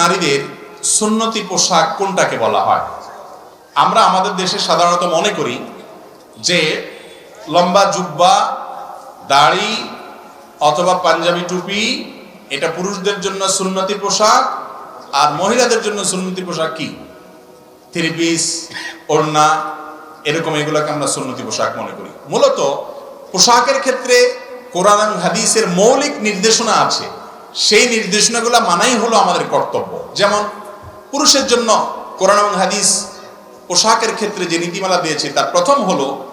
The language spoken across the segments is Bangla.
নারীদের সুন্নতি পোশাক কোনটাকে বলা হয়? আমরা আমাদের দেশে সাধারণত মনে করি যে লম্বা জুব্বা, দাড়ি অথবা পাঞ্জাবি টুপি, এটা পুরুষদের জন্য সুন্নতি পোশাক আর মহিলাদের জন্য সুন্নতি পোশাক কি? থ্রি পিস, ওড়না, এরকম এগুলোকে আমরা সুন্নতি পোশাক মনে করি। মূলত পোশাকের ক্ষেত্রে কোরআন হাদিসের মৌলিক নির্দেশনা আছে। সেই নির্দেশনাগুলো মানাই হলো আমাদের কর্তব্য। যেমন, পুরুষের জন্য কোরআন এবং হাদিস পোশাকের ক্ষেত্রে যে নীতিমালা দিয়েছে, তার প্রথম হলো,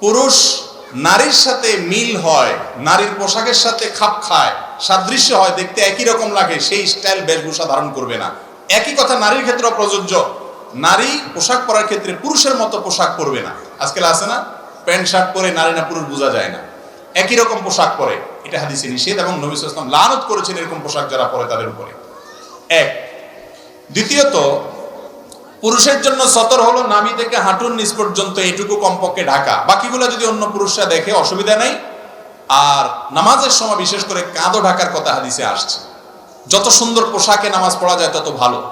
পুরুষ নারীর সাথে মিল হয়, নারীর পোশাকের সাথে খাপ খায়, সাদৃশ্য হয়, দেখতে একই রকম লাগে, সেই স্টাইল বেশভূষা ধারণ করবে না। একই কথা নারীর ক্ষেত্রেও প্রযোজ্য, নারী পোশাক পরার ক্ষেত্রে পুরুষের মতো পোশাক পরবে না। আজকাল আছে না, প্যান্ট শার্ট পরে নারী না পুরুষ বোঝা যায় না। একই রকম পোশাক পরে। এটা হাদিসে নিষেধ এবং নবী ইসলাম লানত করেছেন এরকম পোশাক যারা পরে তাদের উপরে। এক। দ্বিতীয়ত, পুরুষের জন্য সতর হলো নামি থেকে হাঁটুর নিচ পর্যন্ত এটুকু কমপক্ষে ঢাকা। বাকিগুলো যদি অন্য পুরুষরা দেখে, অসুবিধা নেই। আর নামাজের সময় বিশেষ করে কাঁদো ঢাকার কথা হাদিসে আসছে। যত সুন্দর পোশাকে নামাজ পড়া যায় তত ভালো।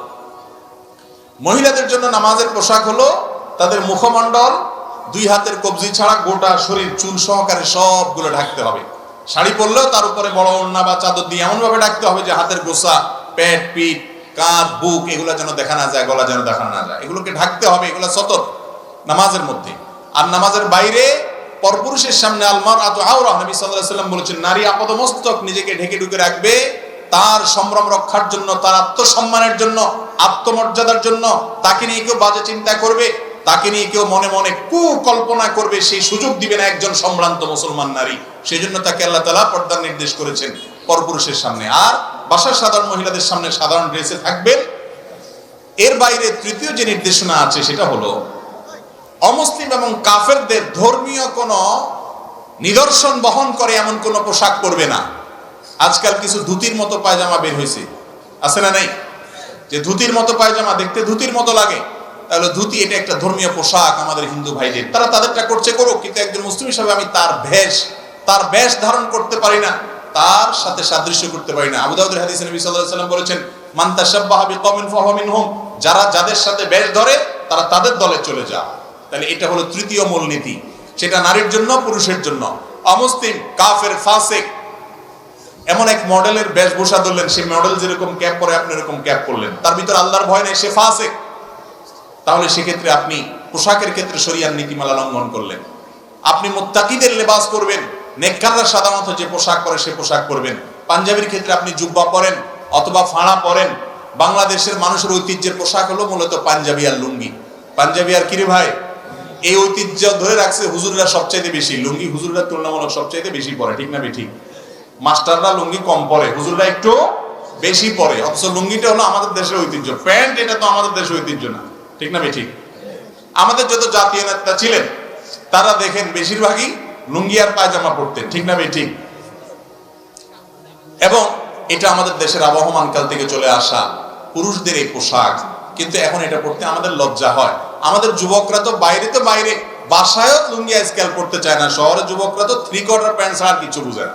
মহিলাদের জন্য নামাজের পোশাক হলো তাদের মুখমণ্ডল, দুই হাতের কবজি ছাড়া গোটা শরীর, চুল সহকারে সবগুলো ঢাকতে হবে। শাড়ি পরলেও তার উপরে বড় ওড়না বা চাদর দিয়ে এমনভাবে ঢাকতে হবে যে হাতের গোসা, পেট, পিঠ, কাঁধ, বুক এগুলো যেন দেখা না যায়, গলা যেন দেখা না যায়। এগুলোকে ঢাকতে হবে, এগুলো সতর নামাজের মধ্যে। আর নামাজের বাইরে পরপুরুষের সামনে আলমার আত আওরা নবী আলাইহি সাল্লাম বলেছেন, নারী আপাদমস্তক নিজেকে ঢেকে ঢুকে রাখবে তার সম্ভ্রম রক্ষার জন্য, তার আত্মসম্মানের জন্য, আত্মমর্যাদার জন্য। তাকে নিয়ে কেউ বাজে চিন্তা করবে তাকে নিয়ে কেউ মনে মনে কুকল্পনা করবে, সেই সুযোগ দিবে না একজন সম্ভ্রান্ত মুসলমান নারী। সেই জন্য তাকে আল্লাহ তালা পর্দার নির্দেশ করেছেন পরপুরুষের সামনে। আর বাসার সাধারণ মহিলাদের সামনে সাধারণ ড্রেসে থাকবেন। এর বাইরে তৃতীয় যে নির্দেশনা আছে, সেটা হলো, অমুসলিম এবং কাফেরদের ধর্মীয় কোনো নিদর্শন বহন করে এমন কোনো পোশাক পরবে না। আজকাল কিছু ধুতির মতো পায়জামা বের হয়েছে। আছে না নাই? যে ধুতির মতো পায়জামা, দেখতে ধুতির মতো লাগে। তাহলে ধুতি এটা একটা ধর্মীয় পোশাক আমাদের হিন্দু ভাইদের। তারা তাদেরটা করছে করুক, কিন্তু একজন মুসলিম হিসাবে আমি তার ভেষ, তার বেশ ধারণ করতে পারি না, তার সাথে সাদৃশ্য করতে পারি না। আবু হাদিস নবী সাল্লাল্লাহু আলাইহি সাল্লাম বলেছেন, মান তাশাব্বাহা বিকওমিন ফাহুয়া মিনহুম। যারা যাদের সাথে বেশ ধরে, তারা তাদের দলে চলে যা তাহলে এটা হলো তৃতীয় মূলনীতি, সেটা নারীর জন্য, পুরুষের জন্য। অমুসলিম, কাফের, ফাসিক, এমন এক মডেলের বেশভূষা ধরলেন, সেই মডেল যেরকম ক্যাপ পরে আপনি এরকম ক্যাপ করলেন তার ভিতর আল্লাহর ভয় নেই, সে ফাসেক। তাহলে সেক্ষেত্রে আপনি পোশাকের ক্ষেত্রে শরিয়ার নীতিমালা লঙ্ঘন করলেন। আপনি মোত্তাকিদের লেবাস করবেন নেককাররা সাধারণত যে পোশাক পরে সে পোশাক পরবেন। পাঞ্জাবির ক্ষেত্রে আপনি জুব্বা পরেন অথবা ফাঁড়া পরেন। বাংলাদেশের মানুষের ঐতিহ্যের পোশাক হলো মূলত পাঞ্জাবি আর লুঙ্গি। পাঞ্জাবি আর কিরে ভাই? এই ঐতিহ্য ধরে রাখছে হুজুররা সবচাইতে বেশি। লুঙ্গি হুজুররা তুলনামূলক সবচাইতে বেশি পরে, ঠিক না ঠিক মাস্টাররা লুঙ্গি কম পরে, হুজুররা একটু বেশি পরে। অথচ লুঙ্গিটা হলো আমাদের দেশের ঐতিহ্য। প্যান্ট, এটা তো আমাদের দেশের ঐতিহ্য না। ঠিক না ঠিক আমাদের যত জাতীয় নেতা ছিলেন, তারা দেখেন বেশিরভাগই লুঙ্গি আর পায়জামা পরতেন, ঠিক না ঠিক এবং এটা আমাদের দেশের আবহমান কাল থেকে চলে আসা পুরুষদের এই পোশাক, কিন্তু এখন এটা পড়তে আমাদের লজ্জা হয়। আমাদের যুবকরা তো বাইরে তো বাইরে, বাসায়ও লুঙ্গি আজকাল পড়তে চায় না, শহরের যুবকরা তো থ্রি কোয়ার্টার প্যান্ট ছাড়া কিছু বুঝে না।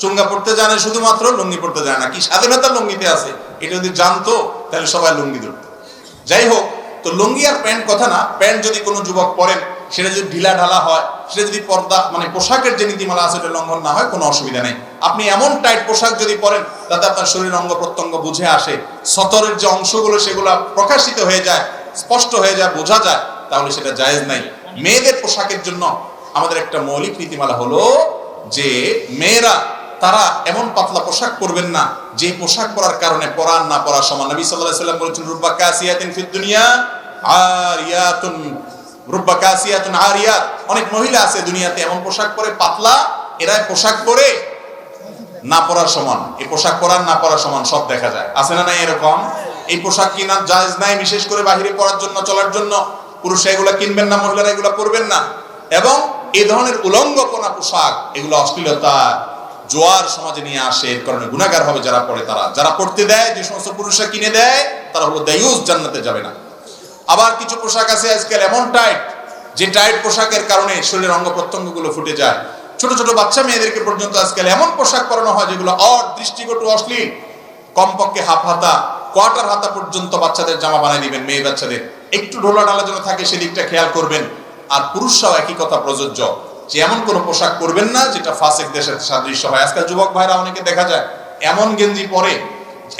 চুঙ্গা পড়তে জানে শুধুমাত্র, লুঙ্গি পড়তে জানে না। কি স্বাধীনতা লুঙ্গিতে আছে? এটা যদি জানতো, তাহলে সবাই লুঙ্গি ধরতো। যাই হোক তো লুঙ্গি আর প্যান্ট কথা না, প্যান্ট যদি কোনো যুবক পরেন, সেটা যদি ঢিলা ঢালা হয়, সেটা যদি পর্দা মানে পোশাকের যে নীতিমালা আছে এটা লঙ্ঘন না হয়, কোনো অসুবিধা নেই। আপনি এমন টাইট পোশাক যদি পরেন, তাতে আপনার শরীর অঙ্গ প্রত্যঙ্গ বুঝে আসে, সতরের যে অংশগুলো, সেগুলো প্রকাশিত হয়ে যায়, স্পষ্ট হয়ে যায়, বোঝা যায়, তাহলে সেটা জায়েজ নাই। মেয়েদের পোশাকের জন্য আমাদের একটা মৌলিক নীতিমালা হলো যে, মেয়েরা, তারা এমন পাতলা পোশাক পরবেন না যে পোশাক পরার কারণে পরার না পরার সমান। নবী আলাইহি সাল্লাম বলেছেন, রুব্বা কাসিয়াতিন ফিদ দুনিয়া আরিয়াতুন রুব্বা কাসিয়াতুন আরিয়াত। অনেক মহিলা আছে দুনিয়াতে, এমন পোশাক পরে পাতলা, এরা পোশাক পরে না পরার সমান। এই পোশাক পরার না পরার সমান, সব দেখা যায়। আছে না এরকম? এই পোশাক কিনা নাই, বিশেষ করে বাহিরে পরার জন্য, চলার জন্য। এগুলা কিনবেন না, মহিলারা এগুলা পরবেন না। এবং এই ধরনের উলঙ্গপনা পোশাক, এগুলো অশ্লীলতা, জোয়ার সমাজে নিয়ে আসে, এর কারণে গুণাগার হবে যারা পড়ে তারা। যারা পড়তে দেয়, যে সমস্ত পুরুষরা কিনে দেয়, তারা হলো দায়ুস, জান্নাতে যাবে না। আবার কিছু পোশাক আছে আজকাল এমন টাইট, যে টাইট পোশাকের কারণে শরীরের অঙ্গ প্রত্যঙ্গগুলো ফুটে যায়। ছোট ছোট বাচ্চা মেয়েদেরকে পর্যন্ত আজকাল এমন পোশাক পরানো হয় যেগুলো অর দৃষ্টিকটু অশ্লীল। কমপক্ষে হাফ হাতা, কোয়ার্টার হাতা পর্যন্ত বাচ্চাদের জামা বানিয়ে দিবেন মেয়ে বাচ্চাদের। একটু ঢোলা ঢালা যেন থাকে, সেদিকটা খেয়াল করবেন। আর পুরুষরাও একই কথা প্রযোজ্য, যে এমন কোনো পোশাক করবেন না যেটা ফাসেক দেশের সাদৃশ্য হয়। আজকাল যুবক ভাইরা অনেকে দেখা যায়, এমন গেঞ্জি পরে,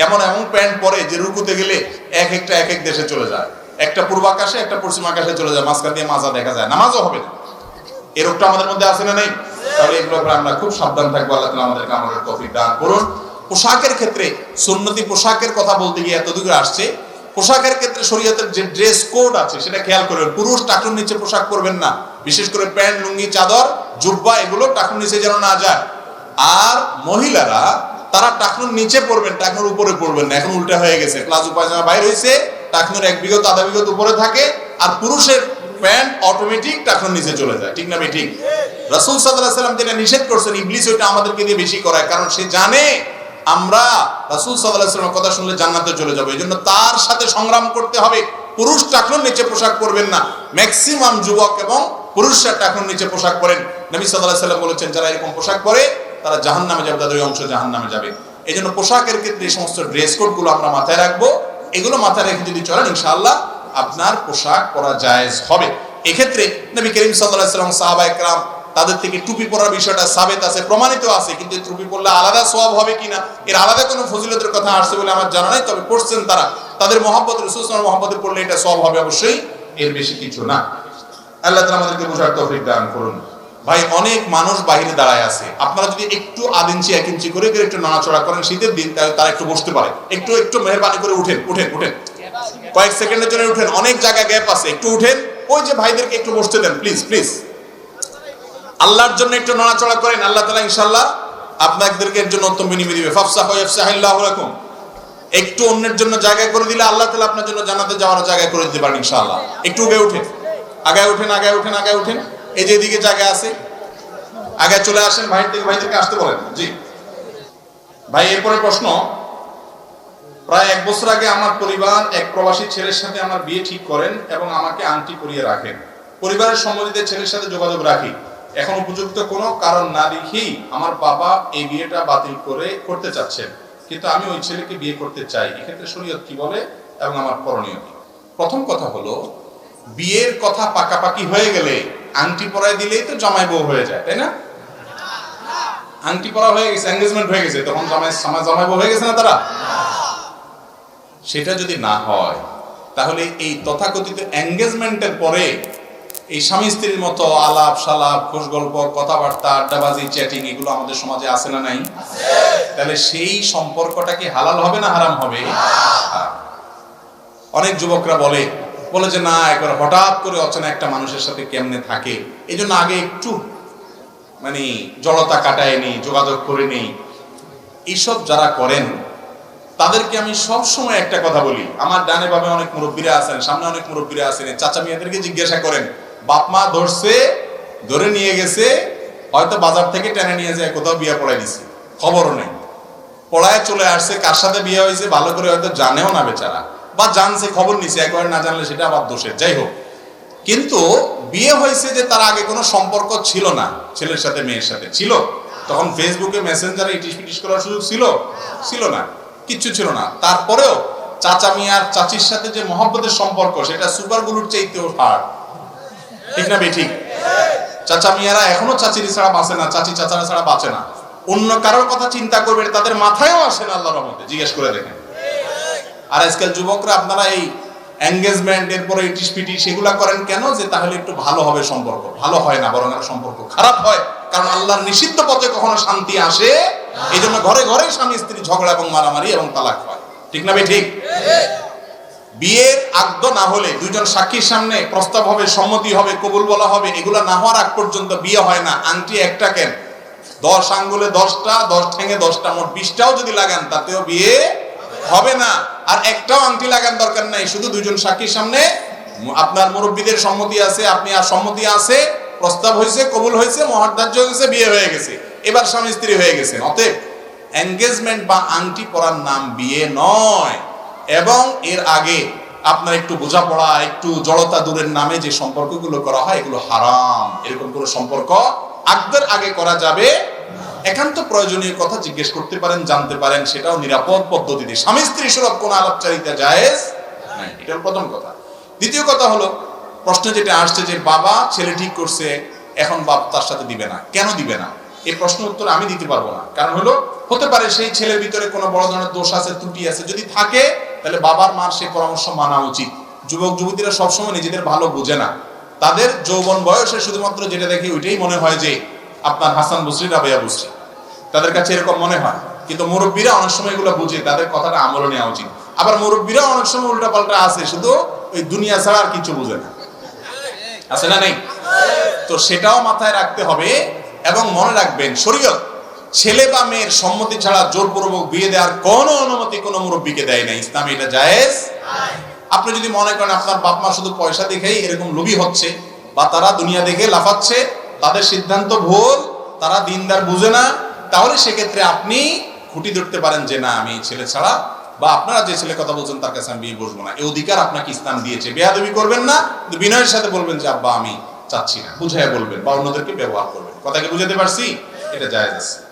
এমন এমন প্যান্ট পরে যে রুকুতে গেলে এক একটা এক এক দেশে চলে যায়। একটা পূর্ব আকাশে, একটা পশ্চিম আকাশে চলে যায়, মাঝখান দিয়ে মাজা দেখা যায়। নামাজও হবে না। এই রোগটা আমাদের মধ্যে আছে না নেই? তাহলে এগুলো আমরা খুব সাবধান থাকব, আল্লাহ তাআলা আমাদেরকে আমাদের তৌফিক দান করুন। পোশাকের ক্ষেত্রে, সুন্নতি পোশাকের কথা বলতে গিয়ে এত দূরে আসছে, পোশাকের ক্ষেত্রে শরীয়তের যে ড্রেস কোড আছে, সেটা খেয়াল করবেন। পুরুষ টাকুর নিচে পোশাক পরবেন না। বিশেষ করে প্যান্ট, লুঙ্গি, চাদর, জুব্বা, এগুলো টাকুর নিচে যেন না যায়। আর মহিলারা, তারা টাকুর নিচে পড়বেন টাকনুর উপরে পড়বেন না। এখন উল্টা হয়ে গেছে। প্লাজো পায়জামা বাইরে হয়েছে টাকনুর এক বিগত, আধা বিগত উপরে থাকে, আর পুরুষের প্যান্ট অটোমেটিক টাকনুর নিচে চলে যায়। ঠিক না ভাই, ঠিক? রাসূল আলাইহি সাল্লাম যেটা নিষেধ করছেন, ইবলিস ওটা আমাদেরকে দিয়ে বেশি করায়, কারণ সে জানে আমরা রাসূল আলাইহি সাল্লামের কথা শুনলে জান্নাতে চলে যাব। এজন্য তার সাথে সংগ্রাম করতে হবে। পুরুষ টাকনুর নিচে পোশাক পরবেন না। ম্যাক্সিমাম যুবক এবং পুরুষরা টাকনুর নিচে পোশাক পরেন। নবী আলাইহি সাল্লাম বলেছেন, যারা এরকম পোশাক পরে, তারা জাহান নামে যাবে, তাদের অংশ জাহান নামে যাবে। এই জন্য পোশাকের ক্ষেত্রে এই সমস্ত ড্রেস কোডগুলো আমরা মাথায় রাখব। এগুলো মাথায় রেখে যদি চলেন, ইনশাআল্লাহ আপনার পোশাক পরা জায়েজ হবে। এক্ষেত্রে নবী করিম সাল্লাম সাহাবা একরাম, তাদের থেকে টুপি পরার বিষয়টা সাবেত আছে, প্রমাণিত আছে, কিন্তু টুপি পরলে আলাদা সওয়াব হবে কিনা, এর আলাদা কোনো ফজিলতের কথা আসছে বলে আমার জানা নাই, তবে পড়ছেন তারা। তাদের মহব্বত, রসুল মহব্বতে পড়লে এটা সওয়াব হবে, অবশ্যই এর বেশি কিছু না। আল্লাহ তাআলা আমাদেরকে বোঝার তৌফিক দান করুন। ভাই, অনেক মানুষ বাইরে দাঁড়ায় আছে। আপনারা যদি একটু আধ ইঞ্চি, এক ইঞ্চি করে একটু নাড়াচড়া করেন, শীতের দিন, তাহলে তারা একটু বসতে পারে। একটু একটু মেহরবানি করে উঠেন উঠেন উঠেন। কয়েক সেকেন্ডের জন্য উঠেন, অনেক জায়গা গ্যাপ আছে। একটু উঠেন, ওই যে ভাইদেরকে একটু বসতে দেন প্লিজ প্লিজ আল্লাহর জন্য একটু নড়াচড়া করেন, আল্লাহ তালা ইনশাল্লাহ আপনাদেরকে এর জন্য উত্তম বিনিময় দিবে। ফাফসা ফাফসাহ ইয়াফসাহিল্লাহু লাকুম। একটু অন্যের জন্য জায়গা করে দিলে আল্লাহ তাআলা আপনার জন্য জানাতে যাওয়ার জায়গা করে দিতে পারেন ইনশাল্লাহ একটু উঠে উঠেন। আগায় উঠেন আগায় উঠেন আগায় উঠেন। এই যে এদিকে জায়গা আছে, আগে চলে আসেন ভাই থেকে আসতে বলেন। জি। ভাই, এরপরে প্রশ্ন, প্রায় এক বছর আগে আমার পরিবার এক প্রবাসী ছেলের সাথে আমার বিয়ে ঠিক করেন এবং আমাকে আংটি পরিয়ে রাখেন। পরিবারের সম্মতিতে ছেলের সাথে যোগাযোগ রাখি। এখন উপযুক্ত কোনো কারণ না দেখেই আমার বাবা এই বিয়েটা বাতিল করে করতে চাচ্ছেন। কিন্তু আমি ওই ছেলেকে বিয়ে করতে চাই। এক্ষেত্রে শরীয়ত কি বলে এবং আমার করণীয় কি? প্রথম কথা হলো, বিয়ের কথা পাকাপাকি হয়ে গেলে আংটি পরায় দিলেই তো জামাই বউ হয়ে যায়, তাই না? আংটি পরা হয়ে গেছে এঙ্গেজমেন্ট হয়ে গেছে, তখন জামাই জামাই জামাই বউ হয়ে গেছে না তারা? সেটা যদি না হয়, তাহলে এই তথাকথিত এঙ্গেজমেন্টের পরে এই স্বামী স্ত্রীর মতো আলাপ সালাপ, খোশ গল্প, কথাবার্তা, আড্ডাবাজি চ্যাটিং এগুলো আমাদের সমাজে আছে না নাই? তাহলে সেই সম্পর্কটা কি হালাল হবে না হারাম হবে? অনেক যুবকরা বলে বলে যে, না, একবার হঠাৎ করে অচেনা একটা মানুষের সাথে কেমনে থাকে? এই জন্য আগে একটু মানে জড়তা কাটায় নেই, যোগাযোগ করে নেই। এইসব যারা করেন, তাদেরকে আমি সব সময় একটা কথা বলি। আমার ডানে বামে অনেক মুরব্বীরা আছেন, সামনে অনেক মুরব্বীরা আছেন। চাচা মিয়াদেরকে জিজ্ঞাসা করেন, বাপ মা ধরছে, ধরে নিয়ে গেছে, হয়তো বাজার থেকে টেনে নিয়ে যায়, কোথাও বিয়ে পড়াই দিছে। খবরও নেই। পড়ায় চলে আসছে, কার সাথে বিয়ে হয়েছে, ভালো করে হয়তো জানেও না বেচারা। বা জানছে, খবর নিছে, একবার না জানলে সেটা আবার দোষের। যাই হোক। কিন্তু বিয়ে হয়েছে যে তার আগে কোনো সম্পর্ক ছিল না, ছেলের সাথে, মেয়ের সাথে। ছিল। তখন ফেসবুকে মেসেঞ্জারে ইটিস পিটিস করার সুযোগ ছিল? ছিল না। কিচ্ছু ছিল না। তারপরেও চাচা মিয়ার চাচির সাথে যে মহব্বতের সম্পর্ক, সেটা সুপার গুলুর চাইতেও হার্ড ঠিক না ঠিক চাচা মিয়ারা এখনও চাচির ছাড়া বাঁচে না, চাচি চাচারা ছাড়া বাঁচে না। অন্য কারোর কথা চিন্তা করবে, তাদের মাথায়ও আসে না আল্লাহর রহমতে। জিজ্ঞেস করে দেখেন। আর আজকাল যুবকরা আপনারা এই এঙ্গেজমেন্ট এরপরে ইটিস পিটি সেগুলা করেন কেন? যে তাহলে একটু ভালো হবে সম্পর্ক। ভালো হয় না, বরং আরও সম্পর্ক খারাপ হয়। কারণ আল্লাহর নিষিদ্ধ পথে কখনো শান্তি আসে এই জন্য ঘরে ঘরে স্বামী স্ত্রী ঝগড়া এবং মারামারি এবং তালাক হয়। ঠিক না ভাই ঠিক? বিয়ের আগ্দ না হলে দুইজন সাক্ষীর সামনে প্রস্তাব হবে, সম্মতি হবে, কবুল বলা হবে, এগুলা না হওয়ার আগ পর্যন্ত বিয়ে হয় না। আংটি একটা কেন? দশ আঙ্গুলে দশটা, দশ ঠেঙে দশটা, মোট বিশটাও যদি লাগান, তাতেও বিয়ে হবে না। আর একটাও আংটি লাগান দরকার নাই, শুধু দুইজন সাক্ষীর সামনে। আপনার মুরব্বীদের সম্মতি আছে, আপনি আর সম্মতি আছে, প্রস্তাব হয়েছে, কবুল হয়েছে, মহাদার্য হয়েছে, বিয়ে হয়ে গেছে। এবার স্বামী স্ত্রী হয়ে গেছে অতএব এঙ্গেজমেন্ট বা আংটি পরার নাম বিয়ে নয়। এবং এর আগে আপনার একটু বোঝাপড়া, একটু জড়তা দূরের নামে যে সম্পর্কগুলো করা হয়, এগুলো হারাম। এরকম কোনো সম্পর্ক আগদের আগে করা যাবে একান্ত প্রয়োজনীয় কথা জিজ্ঞেস করতে পারেন, জানতে পারেন, সেটাও নিরাপদ পদ্ধতিতে। স্বামী স্ত্রী সুরত কোন আলাপচারিতা জায়েজ এটা প্রথম কথা। দ্বিতীয় কথা হলো, প্রশ্ন যেটা আসছে যে বাবা ছেলে ঠিক করছে, এখন বাপ তার সাথে দিবে না। কেন দিবে না? এই প্রশ্ন উত্তর আমি দিতে পারব না। কারণ হলো, হতে পারে সেই ছেলের ভিতরে কোনো বড় ধরনের দোষ আছে, ত্রুটি আছে। যদি থাকে, তাহলে বাবার মার সেই পরামর্শ মানা উচিত। যুবক, যুবতীরা সবসময় নিজেদের ভালো বোঝে না। তাদের যৌবন বয়সে শুধুমাত্র যেটা দেখি, ওইটাই মনে হয় যে আপনার হাসান বসরি রাবেয়া বসরি। তাদের কাছে এরকম মনে হয়। কিন্তু মুরব্বীরা অনেক সময় এগুলো বুঝে, তাদের কথাটা আমলে নেওয়া উচিত। আবার মুরব্বীরা অনেক সময় উল্টা পাল্টা আছে, শুধু ওই দুনিয়া ছাড়া আর কিছু বুঝে না। আছে না নেই? তো সেটাও মাথায় রাখতে হবে এবং মনে রাখবেন, শরীয়ত, ছেলে বা মেয়ের সম্মতি ছাড়া জোরপূর্বক বিয়ে দেওয়ার কোনো অনুমতি কোনো মুরব্বীকে দেয় না ইসলামে এটা জায়েজ? আপনি যদি মনে করেন আপনার বাপ মা শুধু পয়সা দেখেই এরকম লোভী হচ্ছে, বা তারা দুনিয়া দেখে লাফাচ্ছে তাদের সিদ্ধান্ত ভুল, তারা দিনদার বুঝে না, তাহলে সেক্ষেত্রে আপনি খুঁটি ধরতে পারেন যে, না, আমি ছেলে ছাড়া বা আপনারা যে ছেলে কথা বলছেন, তার কাছে আমি বিয়ে বসবো না। এই অধিকার আপনাকে স্থান দিয়েছে। বেয়াদবি করবেন না বিনয়ের সাথে বলবেন যে, আব্বা, আমি চাচ্ছি না। বুঝাই বলবেন বা অন্যদেরকে ব্যবহার করবেন। কথাকে বুঝাতে পারছি? এটা যায় আছে।